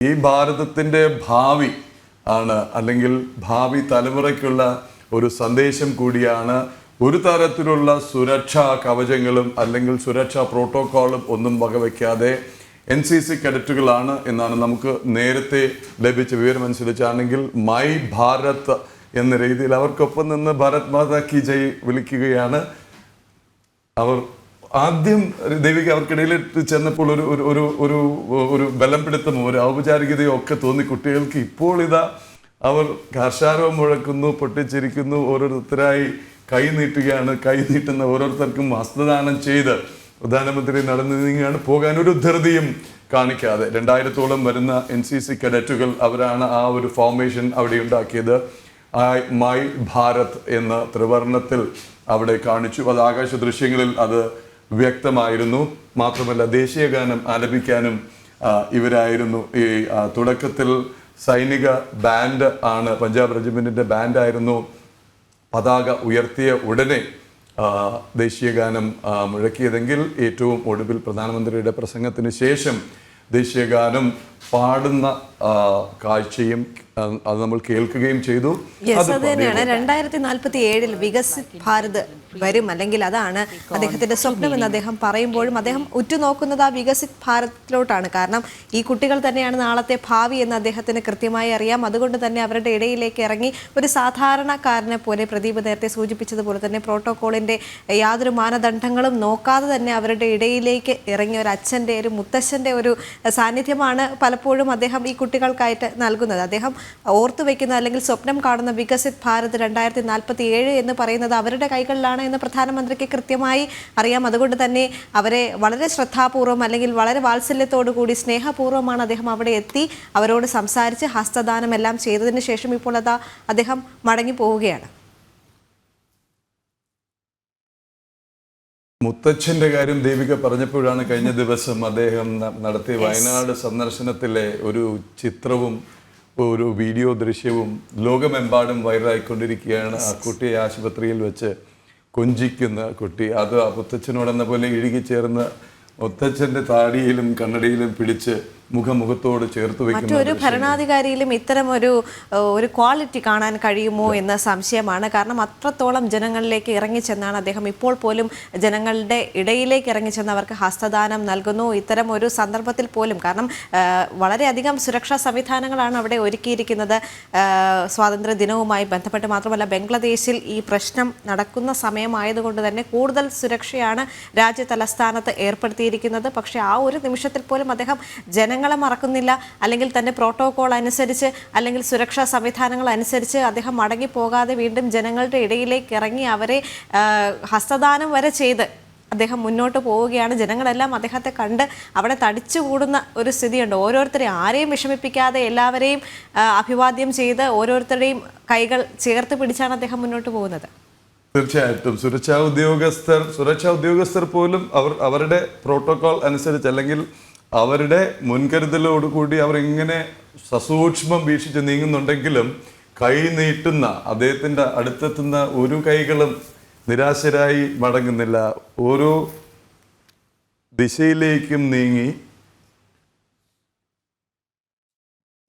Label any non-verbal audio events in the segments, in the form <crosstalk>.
ഈ ഭാരതത്തിന്റെ ഭാവി ആണ് അല്ലെങ്കിൽ ഭാവി തലമുറയ്ക്കുള്ള ഒരു സന്ദേശം കൂടിയാണ് ഒരു തരത്തിലുള്ള സുരക്ഷാ കവചങ്ങളും അല്ലെങ്കിൽ സുരക്ഷാ പ്രോട്ടോക്കോളും ഒന്നും വകവയ്ക്കാതെ എൻ സി സി കഡറ്റുകളാണ് എന്നാണ് നമുക്ക് നേരത്തെ ലഭിച്ച വിവരം അനുസരിച്ചാണെങ്കിൽ മൈ ഭാരത് എന്ന രീതിയിൽ അവർക്കൊപ്പം നിന്ന് ഭാരത് മാതാ കി ജയ് വിളിക്കുകയാണ്. അവർ ആദ്യം ദേവിക അവർക്കിടയിൽ ചെന്നപ്പോൾ ഒരു ഒരു ഒരു ഒരു ബലം പിടുത്തമോ ഒരു ഔപചാരികതയോ ഒക്കെ തോന്നി കുട്ടികൾക്ക്. ഇപ്പോൾ ഇതാ അവർ കാർഷാരവം മുഴക്കുന്നു പൊട്ടിച്ചിരിക്കുന്നു ഓരോരുത്തരായി കൈ നീട്ടുകയാണ്. കൈ നീട്ടുന്ന ഓരോരുത്തർക്കും വസ്ത്രദാനം ചെയ്ത് പ്രധാനമന്ത്രി നടന്നു നീങ്ങുകയാണ് പോകാൻ ഒരു ധൃതിയും കാണിക്കാതെ. രണ്ടായിരത്തോളം വരുന്ന എൻ സി സി കഡറ്റുകൾ അവരാണ് ആ ഒരു ഫോർമേഷൻ അവിടെ ഉണ്ടാക്കിയത്. മൈ ഭാരത് എന്ന ത്രിവർണത്തിൽ അവിടെ കാണിച്ചു. അത് ആകാശ ദൃശ്യങ്ങളിൽ അത് വ്യക്തമായിരുന്നു. മാത്രമല്ല ദേശീയ ഗാനം ആലപിക്കാനും ഇവരായിരുന്നു. ഈ തുടക്കത്തിൽ സൈനിക ബാൻഡ് ആണ് പഞ്ചാബ് റെജിമെന്റിന്റെ ബാൻഡായിരുന്നു. പതാക ഉയർത്തിയ ഉടനെ ദേശീയഗാനം ദേശീയ ഗാനം മുഴക്കിയതെങ്കിൽ ഏറ്റവും ഒടുവിൽ പ്രധാനമന്ത്രിയുടെ പ്രസംഗത്തിന് ശേഷം ദേശീയഗാനം പാടുന്ന കാഴ്ചയും അത് നമ്മൾ കേൾക്കുകയും ചെയ്തു. അത് തന്നെയാണ്. രണ്ടായിരത്തി നാൽപ്പത്തി ഏഴിൽ വികസിത് ഭാരത് വരും. അല്ലെങ്കിൽ അതാണ് അദ്ദേഹത്തിന്റെ സ്വപ്നം എന്ന് അദ്ദേഹം പറയുമ്പോഴും അദ്ദേഹം ഉറ്റുനോക്കുന്നത് ആ വികസിത് ഭാരതത്തിലോട്ടാണ് കാരണം ഈ കുട്ടികൾ തന്നെയാണ് നാളത്തെ ഭാവി എന്ന് അദ്ദേഹത്തിന് കൃത്യമായി അറിയാം. അതുകൊണ്ട് തന്നെ അവരുടെ ഇടയിലേക്ക് ഇറങ്ങി ഒരു സാധാരണക്കാരനെ പോലെ പ്രദീപ് നേരത്തെ സൂചിപ്പിച്ചതുപോലെ തന്നെ പ്രോട്ടോകോളിന്റെ യാതൊരു മാനദണ്ഡങ്ങളും നോക്കാതെ തന്നെ അവരുടെ ഇടയിലേക്ക് ഇറങ്ങിയ ഒരു അച്ഛന്റെ ഒരു മുത്തശ്ശന്റെ ഒരു സാന്നിധ്യമാണ് പലപ്പോഴും അദ്ദേഹം ഈ കുട്ടികൾക്കായിട്ട് നൽകുന്നത്. അദ്ദേഹം ഓർത്തു വെക്കുന്ന അല്ലെങ്കിൽ സ്വപ്നം കാണുന്ന വികസിത് ഭാരത് രണ്ടായിരത്തി നാൽപ്പത്തി ഏഴ് എന്ന് പറയുന്നത് അവരുടെ കൈകളിലാണ് എന്ന് പ്രധാനമന്ത്രിക്ക് കൃത്യമായി അറിയാം. അതുകൊണ്ട് തന്നെ അവരെ വളരെ ശ്രദ്ധാപൂർവം അല്ലെങ്കിൽ വളരെ വാത്സല്യത്തോടു കൂടി സ്നേഹപൂർവമാണ് അദ്ദേഹം അവിടെ എത്തി അവരോട് സംസാരിച്ച് ഹസ്തദാനം എല്ലാം ചെയ്തതിന് ശേഷം ഇപ്പോൾ അതാ അദ്ദേഹം മടങ്ങി പോവുകയാണ്. മുത്തച്ഛന്റെ കാര്യം ദേവിക പറഞ്ഞപ്പോഴാണ് കഴിഞ്ഞ <laughs> ദിവസം അദ്ദേഹം നടത്തിയ വയനാട് സന്ദർശനത്തിലെ ഒരു ചിത്രവും ഒരു വീഡിയോ ദൃശ്യവും ലോകമെമ്പാടും വൈറലായിക്കൊണ്ടിരിക്കുകയാണ് ആ കുട്ടിയെ ആശുപത്രിയിൽ വെച്ച് കൊഞ്ചിക്കുന്ന കുട്ടി. അത് ആ മുത്തച്ഛനോടെന്ന പോലെ ഇഴുകിച്ചേർന്ന് മുത്തച്ഛന്റെ താടിയിലും കണ്ണടിയിലും പിടിച്ച് മുഖമുഖത്തോട് ചേർത്ത് വെക്കുന്ന മറ്റൊരു ഭരണാധികാരിയിലും ഇത്തരം ഒരു ഒരു ക്വാളിറ്റി കാണാൻ കഴിയുമോ എന്ന സംശയമാണ്. കാരണം അത്രത്തോളം ജനങ്ങളിലേക്ക് ഇറങ്ങിച്ചെന്നാണ് അദ്ദേഹം. ഇപ്പോൾ പോലും ജനങ്ങളുടെ ഇടയിലേക്ക് ഇറങ്ങിച്ചെന്ന് അവർക്ക് ഹസ്തദാനം നൽകുന്നു. ഇത്തരം ഒരു സന്ദർഭത്തിൽ പോലും. കാരണം വളരെയധികം സുരക്ഷാ സംവിധാനങ്ങളാണ് അവിടെ ഒരുക്കിയിരിക്കുന്നത്. സ്വാതന്ത്ര്യ ദിനവുമായി ബന്ധപ്പെട്ട് മാത്രമല്ല ബംഗ്ലാദേശിൽ ഈ പ്രശ്നം നടക്കുന്ന സമയമായതുകൊണ്ട് തന്നെ കൂടുതൽ സുരക്ഷയാണ് രാജ്യ തലസ്ഥാനത്ത് ഏർപ്പെടുത്തിയിരിക്കുന്നത്. പക്ഷേ ആ ഒരു നിമിഷത്തിൽ പോലും അദ്ദേഹം ജനങ്ങളെ മറക്കുന്നില്ല അല്ലെങ്കിൽ തന്റെ പ്രോട്ടോകോൾ അനുസരിച്ച് അല്ലെങ്കിൽ സുരക്ഷാ സംവിധാനങ്ങൾ അനുസരിച്ച് അദ്ദേഹം മടങ്ങിപ്പോകാതെ വീണ്ടും ജനങ്ങളുടെ ഇടയിലേക്ക് ഇറങ്ങി അവരെ ഹസ്തദാനം വരെ ചെയ്ത് അദ്ദേഹം മുന്നോട്ട് പോവുകയാണ്. ജനങ്ങളെല്ലാം അദ്ദേഹത്തെ കണ്ട് അവിടെ തടിച്ചുകൂടുന്ന ഒരു സ്ഥിതിയുണ്ട്. ഓരോരുത്തരെയും ആരെയും വിഷമിപ്പിക്കാതെ എല്ലാവരെയും അഭിവാദ്യം ചെയ്ത് ഓരോരുത്തരുടെയും കൈകൾ ചേർത്ത് പിടിച്ചാണ് അദ്ദേഹം മുന്നോട്ട് പോകുന്നത്. തീർച്ചയായിട്ടും. സുരക്ഷാ ഉദ്യോഗസ്ഥർ സുരക്ഷാ ഉദ്യോഗസ്ഥർ പോലും അവർ അവരുടെ പ്രോട്ടോകോൾ അനുസരിച്ച് അല്ലെങ്കിൽ അവരുടെ മുൻകരുതലോടുകൂടി അവർ ഇങ്ങനെ സസൂക്ഷ്മം വീക്ഷിച്ച് നീങ്ങുന്നുണ്ടെങ്കിലും കൈ നീട്ടുന്ന അദ്ദേഹത്തിന്റെ അടുത്തെത്തുന്ന ഒരു കൈകളും നിരാശരായി മടങ്ങുന്നില്ല. ഓരോ ദിശയിലേക്കും നീങ്ങി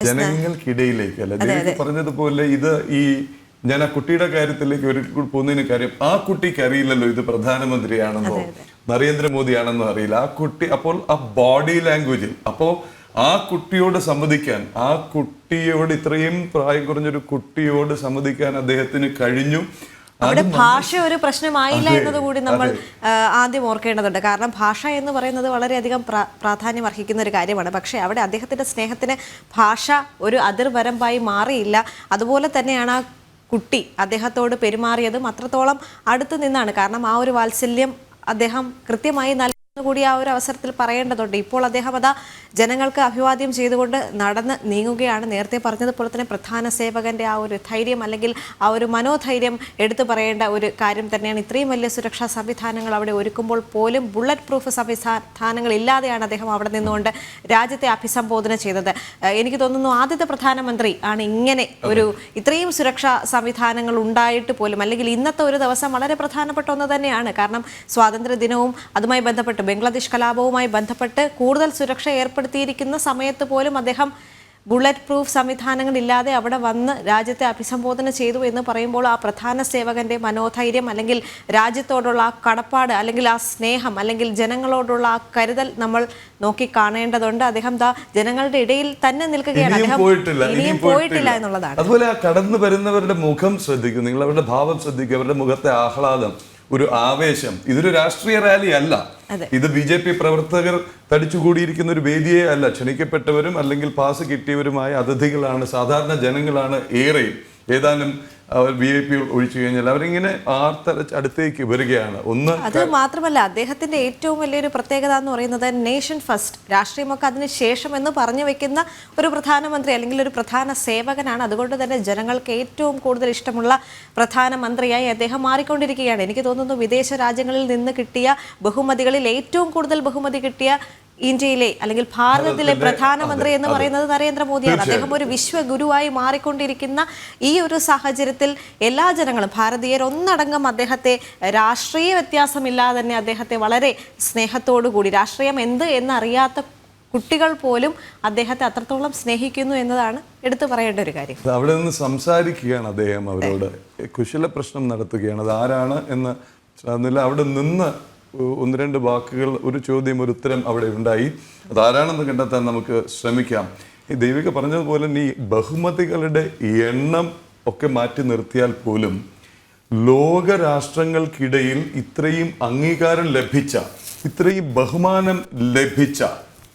ജനങ്ങൾക്കിടയിലേക്ക് അല്ല ജനങ്ങൾ പറഞ്ഞതുപോലെ ഇത് ഈ ഞാൻ ആ കുട്ടിയുടെ കാര്യത്തിലേക്ക് ഒരു പോകുന്നതിന് കാര്യം ആ കുട്ടിക്ക് അറിയില്ലല്ലോ ഇത് പ്രധാനമന്ത്രിയാണെന്നോ. നരേന്ദ്രമോദിയാണെന്നോ അറിയില്ല. ആ കുട്ടി അപ്പോൾ ആ ബോഡി ലാംഗ്വേജിൽ അപ്പോൾ ആ കുട്ടിയോട് സമ്മതിക്കാൻ ആ കുട്ടിയോട് ഇത്രയും പ്രായം കുറഞ്ഞൊരു കുട്ടിയോട് സമ്മതിക്കാൻ അദ്ദേഹത്തിന് കഴിഞ്ഞു. അവിടെ ഭാഷ ഒരു പ്രശ്നമായില്ല എന്നതുകൂടി നമ്മൾ ആദ്യം ഓർക്കേണ്ടതുണ്ട്. കാരണം ഭാഷ എന്ന് പറയുന്നത് വളരെയധികം പ്രാ- പ്രാധാന്യം അർഹിക്കുന്ന ഒരു കാര്യമാണ്. പക്ഷേ അവിടെ അദ്ദേഹത്തിന്റെ സ്നേഹത്തിന് ഭാഷ ഒരു അതിർവരമ്പായി മാറിയില്ല. അതുപോലെ തന്നെയാണ് ആ കുട്ടി അദ്ദേഹത്തോട് പെരുമാറിയതും അത്രത്തോളം അടുത്ത് നിന്നാണ്. കാരണം ആ ഒരു വാത്സല്യം അദ്ദേഹം കൃത്യമായി കൂടി ആ ഒരു അവസരത്തിൽ പറയേണ്ടതുണ്ട്. ഇപ്പോൾ അദ്ദേഹം അതാ ജനങ്ങൾക്ക് അഭിവാദ്യം ചെയ്തുകൊണ്ട് നടന്ന് നീങ്ങുകയാണ്. നേരത്തെ പറഞ്ഞതുപോലെ തന്നെ പ്രധാന സേവകന്റെ ആ ഒരു ധൈര്യം അല്ലെങ്കിൽ ആ ഒരു മനോധൈര്യം എടുത്തു പറയേണ്ട ഒരു കാര്യം തന്നെയാണ്. ഇത്രയും വലിയ സുരക്ഷാ സംവിധാനങ്ങൾ അവിടെ ഒരുക്കുമ്പോൾ പോലും ബുള്ളറ്റ് പ്രൂഫ് സംവിധാനങ്ങൾ ഇല്ലാതെയാണ് അദ്ദേഹം അവിടെ നിന്നുകൊണ്ട് രാജ്യത്തെ അഭിസംബോധന ചെയ്തത്. എനിക്ക് തോന്നുന്നു ആദ്യത്തെ പ്രധാനമന്ത്രി ആണ് ഇങ്ങനെ ഒരു ഇത്രയും സുരക്ഷാ സംവിധാനങ്ങൾ ഉണ്ടായിട്ട് പോലും അല്ലെങ്കിൽ ഇന്നത്തെ ഒരു ദിവസം വളരെ പ്രധാനപ്പെട്ട ഒന്ന് തന്നെയാണ്. കാരണം സ്വാതന്ത്ര്യ ദിനവും അതുമായി ബന്ധപ്പെട്ട് ബംഗ്ലാദേശ് കലാപവുമായി ബന്ധപ്പെട്ട് കൂടുതൽ സുരക്ഷ ഏർപ്പെടുത്തിയിരിക്കുന്ന സമയത്ത് പോലും അദ്ദേഹം ബുള്ളറ്റ് പ്രൂഫ് സംവിധാനങ്ങളില്ലാതെ അവിടെ വന്ന് രാജ്യത്തെ അഭിസംബോധന ചെയ്തു എന്ന് പറയുമ്പോൾ ആ പ്രധാന സേവകന്റെ മനോധൈര്യം അല്ലെങ്കിൽ രാജ്യത്തോടുള്ള ആ കടപ്പാട് അല്ലെങ്കിൽ ആ സ്നേഹം അല്ലെങ്കിൽ ജനങ്ങളോടുള്ള ആ കരുതൽ നമ്മൾ നോക്കി കാണേണ്ടതുണ്ട്. അദ്ദേഹം ദാ ജനങ്ങളുടെ ഇടയിൽ തന്നെ നിൽക്കുകയാണ്. അദ്ദേഹം പോയിട്ടില്ല ഇനിയും പോയിട്ടില്ല. എന്നുള്ളതാണ്. അതുപോലെ ആ കടന്നു വരുന്നവരുടെ മുഖം ശ്രദ്ധിക്കും. നിങ്ങൾ അവരുടെ ഭാവം ശ്രദ്ധിക്കുക അവരുടെ മുഖത്തെ ആഹ്ലാദം. ഒരു ആവേശം. ഇതൊരു രാഷ്ട്രീയ റാലി അല്ല. ഇത് ബി ജെ പി പ്രവർത്തകർ തടിച്ചുകൂടിയിരിക്കുന്ന ഒരു വേദിയെ അല്ല. ക്ഷണിക്കപ്പെട്ടവരും അല്ലെങ്കിൽ പാസ് കിട്ടിയവരുമായ അതിഥികളാണ് സാധാരണ ജനങ്ങളാണ് ഏറെയും. ഏതാനും വി ഐ പി ഒഴിച്ചു കഴിഞ്ഞാൽ അവരിങ്ങനെ ആർത്തരച്ച് അടുത്തേക്ക് വരികയാണ്. ഒന്ന് അത് മാത്രമല്ല അദ്ദേഹത്തിന്റെ ഏറ്റവും വലിയൊരു പ്രത്യേകത എന്ന് പറയുന്നത് നേഷൻ ഫസ്റ്റ്. രാഷ്ട്രീയമൊക്കെ അതിന് ശേഷം എന്ന് പറഞ്ഞു വെക്കുന്ന ഒരു പ്രധാനമന്ത്രി അല്ലെങ്കിൽ ഒരു പ്രധാന സേവകനാണ്. അതുകൊണ്ട് തന്നെ ജനങ്ങൾക്ക് ഏറ്റവും കൂടുതൽ ഇഷ്ടമുള്ള പ്രധാനമന്ത്രിയായി അദ്ദേഹം മാറിക്കൊണ്ടിരിക്കുകയാണ്. എനിക്ക് തോന്നുന്നു വിദേശ രാജ്യങ്ങളിൽ നിന്ന് കിട്ടിയ ബഹുമതികളിൽ ഏറ്റവും കൂടുതൽ ബഹുമതി കിട്ടിയ ഇന്ത്യയിലെ അല്ലെങ്കിൽ ഭാരതത്തിലെ പ്രധാനമന്ത്രി എന്ന് പറയുന്നത് നരേന്ദ്രമോദിയാണ്. അദ്ദേഹം ഒരു വിശ്വഗുരുവായി മാറിക്കൊണ്ടിരിക്കുന്ന ഈ ഒരു സാഹചര്യത്തിൽ എല്ലാ ജനങ്ങളും ഭാരതീയർ ഒന്നടങ്കം അദ്ദേഹത്തെ രാഷ്ട്രീയ വ്യത്യാസമില്ലാതെ തന്നെ അദ്ദേഹത്തെ വളരെ സ്നേഹത്തോടു കൂടി രാഷ്ട്രീയം എന്ത് എന്നറിയാത്ത കുട്ടികൾ പോലും അദ്ദേഹത്തെ അത്രത്തോളം സ്നേഹിക്കുന്നു എന്നതാണ് എടുത്തു പറയേണ്ട ഒരു കാര്യം. അവിടെ നിന്ന് സംസാരിക്കുകയാണ് അദ്ദേഹം അവരോട്. കുശല പ്രശ്നം നടത്തുകയാണ്. അത് ആരാണ് എന്ന് അവിടെ നിന്ന് ഒന്ന് രണ്ട് വാക്കുകൾ ഒരു ചോദ്യം ഒരു ഉത്തരം അവിടെ ഉണ്ടായി. അതാരാണെന്ന് കണ്ടെത്താൻ നമുക്ക് ശ്രമിക്കാം. ഈ ദൈവിക പറഞ്ഞതുപോലെ ഈ ബഹുമതികളുടെ എണ്ണം ഒക്കെ മാറ്റി നിർത്തിയാൽ പോലും ലോകരാഷ്ട്രങ്ങൾക്കിടയിൽ ഇത്രയും അംഗീകാരം ലഭിച്ച ഇത്രയും ബഹുമാനം ലഭിച്ച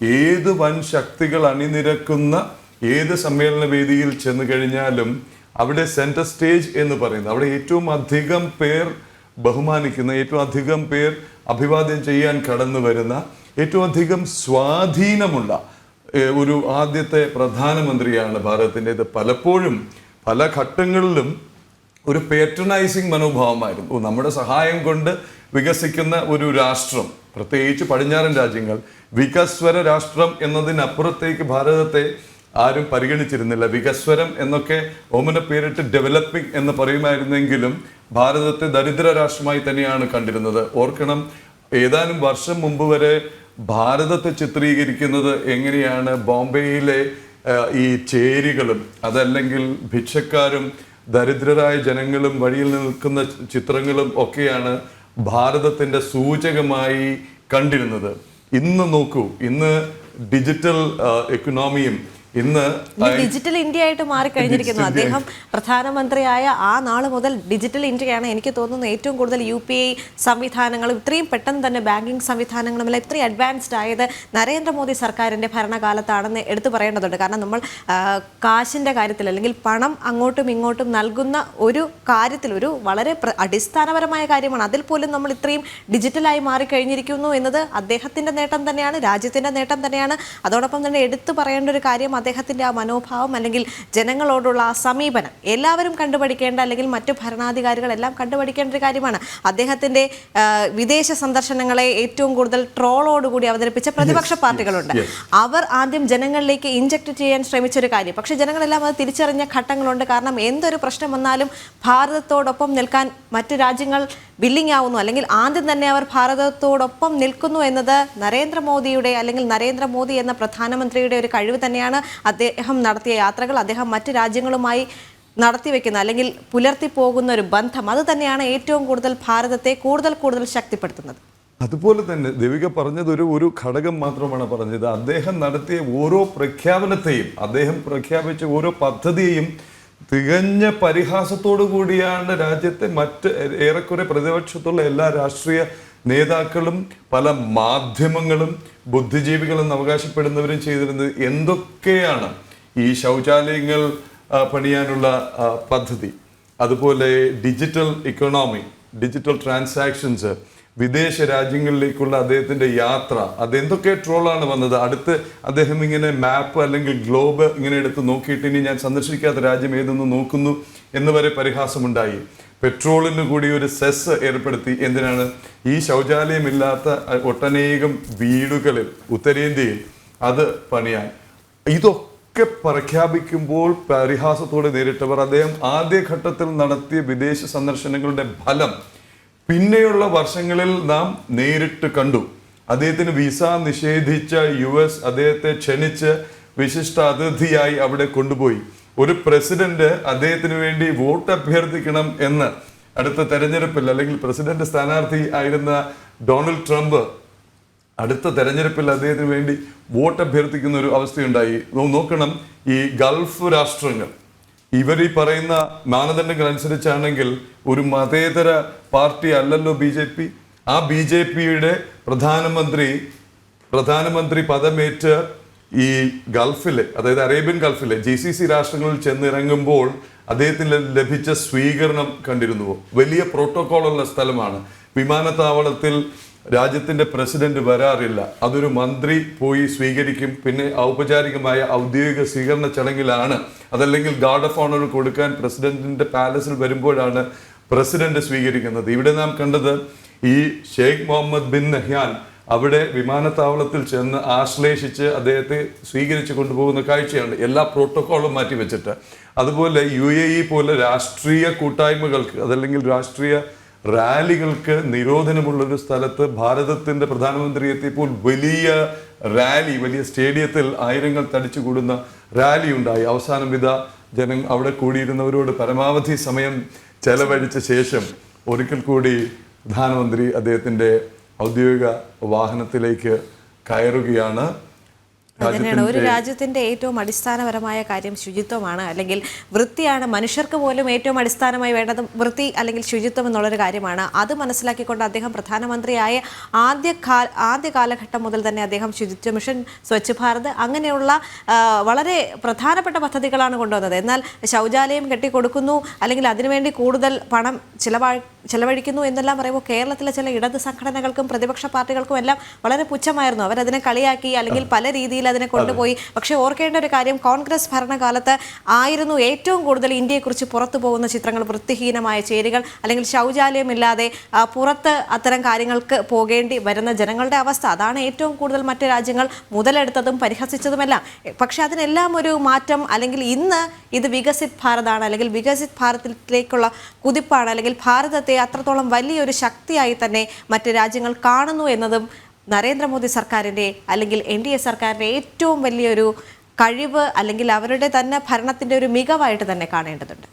ഏത് വൻ ശക്തികൾ അണിനിരക്കുന്ന ഏത് സമ്മേളന വേദിയിൽ ചെന്ന് കഴിഞ്ഞാലും അവിടെ സെന്റർ സ്റ്റേജ് എന്ന് പറയുന്നത് അവിടെ ഏറ്റവും അധികം പേർ ബഹുമാനിക്കുന്ന ഏറ്റവും അധികം പേർ അഭിവാദ്യം ചെയ്യാൻ കടന്നു വരുന്ന ഏറ്റവും അധികം സ്വാധീനമുള്ള ഒരു ആദ്യത്തെ പ്രധാനമന്ത്രിയാണ് ഭാരതത്തിന്റെ. ഇത് പലപ്പോഴും പല ഘട്ടങ്ങളിലും ഒരു പേട്രണൈസിങ് മനോഭാവമായിരുന്നു. നമ്മുടെ സഹായം കൊണ്ട് വികസിക്കുന്ന ഒരു രാഷ്ട്രം പ്രത്യേകിച്ച് പടിഞ്ഞാറൻ രാജ്യങ്ങൾ വികസ്വര രാഷ്ട്രം എന്നതിനപ്പുറത്തേക്ക് ഭാരതത്തെ ആരും പരിഗണിച്ചിരുന്നില്ല. വികസ്വരം എന്നൊക്കെ ഓമന പേരിട്ട് ഡെവലപ്പിംഗ് എന്ന് പറയുമായിരുന്നെങ്കിലും ഭാരതത്തെ ദരിദ്ര രാഷ്ട്രമായി തന്നെയാണ് കണ്ടിരുന്നത്. ഓർക്കണം ഏതാനും വർഷം മുമ്പ് വരെ ഭാരതത്തെ ചിത്രീകരിക്കുന്നത് എങ്ങനെയാണ്? ബോംബെയിലെ ഈ ചേരികളും അതല്ലെങ്കിൽ ഭിക്ഷക്കാരും ദരിദ്രരായ ജനങ്ങളും വഴിയിൽ നിൽക്കുന്ന ചിത്രങ്ങളും ഒക്കെയാണ് ഭാരതത്തിന്റെ സൂചകമായി കണ്ടിരുന്നത്. ഇന്ന് നോക്കൂ ഇന്ന് ഡിജിറ്റൽ എക്കണോമിയും ഇന്ന് ഡിജിറ്റൽ ഇന്ത്യ ആയിട്ട് മാറിക്കഴിഞ്ഞിരിക്കുന്നു. അദ്ദേഹം പ്രധാനമന്ത്രിയായ ആ നാൾ മുതൽ ഡിജിറ്റൽ ഇന്ത്യയാണ് എനിക്ക് തോന്നുന്നത് ഏറ്റവും കൂടുതൽ യു പി ഐ സംവിധാനങ്ങളും ഇത്രയും പെട്ടെന്ന് തന്നെ ബാങ്കിങ് സംവിധാനങ്ങളും എല്ലാം ഇത്രയും അഡ്വാൻസ്ഡ് ആയത് നരേന്ദ്രമോദി സർക്കാരിന്റെ ഭരണകാലത്താണെന്ന് എടുത്തു പറയേണ്ടതുണ്ട്. കാരണം നമ്മൾ കാശിന്റെ കാശിന്റെ കാര്യത്തിൽ അല്ലെങ്കിൽ പണം അങ്ങോട്ടും ഇങ്ങോട്ടും നൽകുന്ന ഒരു കാര്യത്തിൽ ഒരു വളരെ അടിസ്ഥാനപരമായ കാര്യമാണ്. അതിൽ പോലും നമ്മൾ ഇത്രയും ഡിജിറ്റലായി മാറിക്കഴിഞ്ഞിരിക്കുന്നു എന്നത് അദ്ദേഹത്തിന്റെ നേട്ടം തന്നെയാണ് രാജ്യത്തിന്റെ നേട്ടം തന്നെയാണ്. അതോടൊപ്പം തന്നെ എടുത്തു പറയേണ്ട ഒരു കാര്യം അദ്ദേഹത്തിന്റെ ആ മനോഭാവം അല്ലെങ്കിൽ ജനങ്ങളോടുള്ള ആ സമീപനം എല്ലാവരും കണ്ടുപഠിക്കേണ്ട അല്ലെങ്കിൽ മറ്റു ഭരണാധികാരികളെല്ലാം കണ്ടുപഠിക്കേണ്ട ഒരു കാര്യമാണ്. അദ്ദേഹത്തിന്റെ വിദേശ സന്ദർശനങ്ങളെ ഏറ്റവും കൂടുതൽ ട്രോളോടുകൂടി അവതരിപ്പിച്ച പ്രതിപക്ഷ പാർട്ടികളുണ്ട്. അവർ ആദ്യം ജനങ്ങളിലേക്ക് ഇഞ്ചക്ട് ചെയ്യാൻ ശ്രമിച്ചൊരു കാര്യം. പക്ഷേ ജനങ്ങളെല്ലാം അത് തിരിച്ചറിഞ്ഞ ഘട്ടങ്ങളുണ്ട്. കാരണം എന്തൊരു പ്രശ്നം വന്നാലും ഭാരതത്തോടൊപ്പം നിൽക്കാൻ മറ്റു രാജ്യങ്ങൾ ബില്ലിംഗ് ആവുന്നു. അല്ലെങ്കിൽ ആദ്യം തന്നെ അവർ ഭാരതത്തോടൊപ്പം നിൽക്കുന്നു എന്നത് നരേന്ദ്രമോദിയുടെ അല്ലെങ്കിൽ നരേന്ദ്രമോദി എന്ന പ്രധാനമന്ത്രിയുടെ ഒരു കഴിവ് തന്നെയാണ്. അദ്ദേഹം നടത്തിയ യാത്രകൾ അദ്ദേഹം മറ്റ് രാജ്യങ്ങളുമായി നടത്തിവെക്കുന്ന അല്ലെങ്കിൽ പുലർത്തി പോകുന്ന ഒരു ബന്ധം. അത് തന്നെയാണ് ഏറ്റവും കൂടുതൽ ഭാരതത്തെ കൂടുതൽ കൂടുതൽ ശക്തിപ്പെടുത്തുന്നത്. അതുപോലെ തന്നെ ദേവിക പറഞ്ഞത് ഒരു ഒരു ഘടകം മാത്രമാണ് പറഞ്ഞത്. അദ്ദേഹം നടത്തിയ ഓരോ പ്രഖ്യാപനത്തെയും അദ്ദേഹം പ്രഖ്യാപിച്ച ഓരോ പദ്ധതിയെയും തികഞ്ഞ പരിഹാസത്തോടു കൂടിയാണ് രാജ്യത്തെ മറ്റ് ഏറെക്കുറെ പ്രതിപക്ഷത്തുള്ള എല്ലാ രാഷ്ട്രീയ നേതാക്കളും പല മാധ്യമങ്ങളും ബുദ്ധിജീവികളും അവകാശപ്പെടുന്നവരും ചെയ്തിരുന്നത് എന്തൊക്കെയാണ് ഈ ശൗചാലയങ്ങൾ പണിയാനുള്ള പദ്ധതി? അതുപോലെ ഡിജിറ്റൽ ഇക്കണോമി ഡിജിറ്റൽ ട്രാൻസാക്ഷൻസ് വിദേശ രാജ്യങ്ങളിലേക്കുള്ള അദ്ദേഹത്തിന്റെ യാത്ര അതെന്തൊക്കെ ട്രോളാണ് വന്നത്? അടുത്ത് അദ്ദേഹം ഇങ്ങനെ മാപ്പ് അല്ലെങ്കിൽ ഗ്ലോബ് ഇങ്ങനെ എടുത്ത് നോക്കിയിട്ട് ഇനി ഞാൻ സന്ദർശിക്കാത്ത രാജ്യം ഏതെന്ന് നോക്കുന്നു എന്ന് വരെ പരിഹാസമുണ്ടായി. പെട്രോളിന് കൂടി ഒരു സെസ് ഏർപ്പെടുത്തി. എന്തിനാണ്? ഈ ശൗചാലയമില്ലാത്ത ഒട്ടനേകം വീടുകളിൽ ഉത്തരേന്ത്യയിൽ അത് പണിയാൻ. ഇതൊക്കെ പ്രഖ്യാപിക്കുമ്പോൾ പരിഹാസത്തോടെ നേരിട്ടവർ അദ്ദേഹം ആദ്യഘട്ടത്തിൽ നടത്തിയ വിദേശ സന്ദർശനങ്ങളുടെ ഫലം പിന്നെയുള്ള വർഷങ്ങളിൽ നാം നേരിട്ട് കണ്ടു. അദ്ദേഹത്തിന് വിസ നിഷേധിച്ച യു എസ് അദ്ദേഹത്തെ ക്ഷണിച്ച് വിശിഷ്ട അതിഥിയായി അവിടെ കൊണ്ടുപോയി. ഒരു പ്രസിഡന്റ് അദ്ദേഹത്തിന് വേണ്ടി വോട്ട് അഭ്യർത്ഥിക്കണം എന്ന് അടുത്ത തെരഞ്ഞെടുപ്പിൽ അല്ലെങ്കിൽ പ്രസിഡന്റ് സ്ഥാനാർത്ഥി ആയിരുന്ന ഡൊണാൾഡ് ട്രംപ് അടുത്ത തെരഞ്ഞെടുപ്പിൽ അദ്ദേഹത്തിന് വേണ്ടി വോട്ട് അഭ്യർത്ഥിക്കുന്ന ഒരു അവസ്ഥയുണ്ടായി. നോക്കണം ഈ ഗൾഫ് രാഷ്ട്രങ്ങൾ ഇവർ ഈ പറയുന്ന മാനദണ്ഡങ്ങൾ അനുസരിച്ചാണെങ്കിൽ ഒരു മതേതര പാർട്ടി അല്ലല്ലോ ബി ജെ പി. ആ ബി ജെ പിയുടെ പ്രധാനമന്ത്രി പ്രധാനമന്ത്രി പദമേറ്റ് ഈ ഗൾഫിലെ അതായത് അറേബ്യൻ ഗൾഫിലെ ജി സി സി രാഷ്ട്രങ്ങളിൽ ചെന്നിറങ്ങുമ്പോൾ അദ്ദേഹത്തിന് ലഭിച്ച സ്വീകരണം കണ്ടിരുന്നുവോ വലിയ പ്രോട്ടോകോൾ ഉള്ള സ്ഥലമാണ്. വിമാനത്താവളത്തിൽ രാജ്യത്തിന്റെ പ്രസിഡന്റ് വരാറില്ല. അതൊരു മന്ത്രി പോയി സ്വീകരിക്കും. പിന്നെ ഔപചാരികമായ ഔദ്യോഗിക സ്വീകരണ ചടങ്ങിലാണ്. അതല്ലെങ്കിൽ ഗാർഡ് ഓഫ് ഓണർ കൊടുക്കാൻ പ്രസിഡന്റിന്റെ പാലസിൽ വരുമ്പോഴാണ് പ്രസിഡന്റ് സ്വീകരിക്കുന്നത്. ഇവിടെ നാം കണ്ടത് ഈ ഷെയ്ഖ് മുഹമ്മദ് ബിൻ നഹ്യാൻ അവിടെ വിമാനത്താവളത്തിൽ ചെന്ന് ആശ്ലേഷിച്ച് അദ്ദേഹത്തെ സ്വീകരിച്ചു കൊണ്ടുപോകുന്ന കാഴ്ചയാണ് എല്ലാ പ്രോട്ടോക്കോളും മാറ്റി വെച്ചിട്ട്. അതുപോലെ യു എ ഇ പോലെ രാഷ്ട്രീയ കൂട്ടായ്മകൾക്ക് അതല്ലെങ്കിൽ രാഷ്ട്രീയ റാലികൾക്ക് നിരോധനമുള്ളൊരു സ്ഥലത്ത് ഭാരതത്തിന്റെ പ്രധാനമന്ത്രി എത്തിയപ്പോൾ വലിയ റാലി വലിയ സ്റ്റേഡിയത്തിൽ ആയിരങ്ങൾ തടിച്ചു കൂടുന്ന റാലി ഉണ്ടായി. അവസാനം വിധ ജനങ്ങൾ അവിടെ കൂടിയിരുന്നവരോട് പരമാവധി സമയം ചെലവഴിച്ച ശേഷം ഒരിക്കൽ കൂടി പ്രധാനമന്ത്രി അദ്ദേഹത്തിന്റെ ഔദ്യോഗിക വാഹനത്തിലേക്ക് കയറുകയാണ് തന്നെയാണ് ഒരു രാജ്യത്തിന്റെ ഏറ്റവും അടിസ്ഥാനപരമായ കാര്യം ശുചിത്വമാണ്. അല്ലെങ്കിൽ വൃത്തിയാണ് മനുഷ്യർക്ക് പോലും ഏറ്റവും അടിസ്ഥാനമായി വേണ്ടത് വൃത്തി അല്ലെങ്കിൽ ശുചിത്വം എന്നുള്ളൊരു കാര്യമാണ്. അത് മനസ്സിലാക്കിക്കൊണ്ട് അദ്ദേഹം പ്രധാനമന്ത്രിയായ ആദ്യ ആദ്യ കാലഘട്ടം മുതൽ തന്നെ അദ്ദേഹം ശുചിത്വ മിഷൻ സ്വച്ഛ് ഭാരത് അങ്ങനെയുള്ള വളരെ പ്രധാനപ്പെട്ട പദ്ധതികളാണ് കൊണ്ടുവന്നത്. എന്നാൽ ശൗചാലയം കെട്ടിക്കൊടുക്കുന്നു അല്ലെങ്കിൽ അതിനുവേണ്ടി കൂടുതൽ പണം ചിലവാ ചിലവഴിക്കുന്നു എന്നെല്ലാം പറയുമ്പോൾ കേരളത്തിലെ ചില ഇടത് സംഘടനകൾക്കും പ്രതിപക്ഷ പാർട്ടികൾക്കും എല്ലാം വളരെ പുച്ഛമായിരുന്നു. അവരതിനെ കളിയാക്കി അല്ലെങ്കിൽ പല രീതിയിൽ അതിനെ കൊണ്ടുപോയി. പക്ഷേ ഓർക്കേണ്ട ഒരു കാര്യം കോൺഗ്രസ് ഭരണകാലത്ത് ആയിരുന്നു ഏറ്റവും കൂടുതൽ ഇന്ത്യയെക്കുറിച്ച് പുറത്തു പോകുന്ന ചിത്രങ്ങൾ വൃത്തിഹീനമായ ചേരികൾ അല്ലെങ്കിൽ ശൗചാലയമില്ലാതെ പുറത്ത് അത്തരം കാര്യങ്ങൾക്ക് പോകേണ്ടി വരുന്ന ജനങ്ങളുടെ അവസ്ഥ. അതാണ് ഏറ്റവും കൂടുതൽ മറ്റു രാജ്യങ്ങൾ മുതലെടുത്തതും പരിഹസിച്ചതുമെല്ലാം. പക്ഷെ അതിനെല്ലാം ഒരു മാറ്റം അല്ലെങ്കിൽ ഇന്ന് ഇത് വികസിത് ഭാരതാണ് അല്ലെങ്കിൽ വികസിത് ഭാരതത്തിലേക്കുള്ള കുതിപ്പാണ് അല്ലെങ്കിൽ ഭാരതത്തെ അത്രത്തോളം വലിയൊരു ശക്തിയായി തന്നെ മറ്റ് രാജ്യങ്ങൾ കാണുന്നു എന്നതും നരേന്ദ്രമോദി സർക്കാരിന്റെ അല്ലെങ്കിൽ എൻ ഡി എ സർക്കാരിന്റെ ഏറ്റവും വലിയൊരു കഴിവ് അല്ലെങ്കിൽ അവരുടെ തന്നെ ഭരണത്തിന്റെ ഒരു മികവായിട്ട് തന്നെ കാണേണ്ടതുണ്ട്.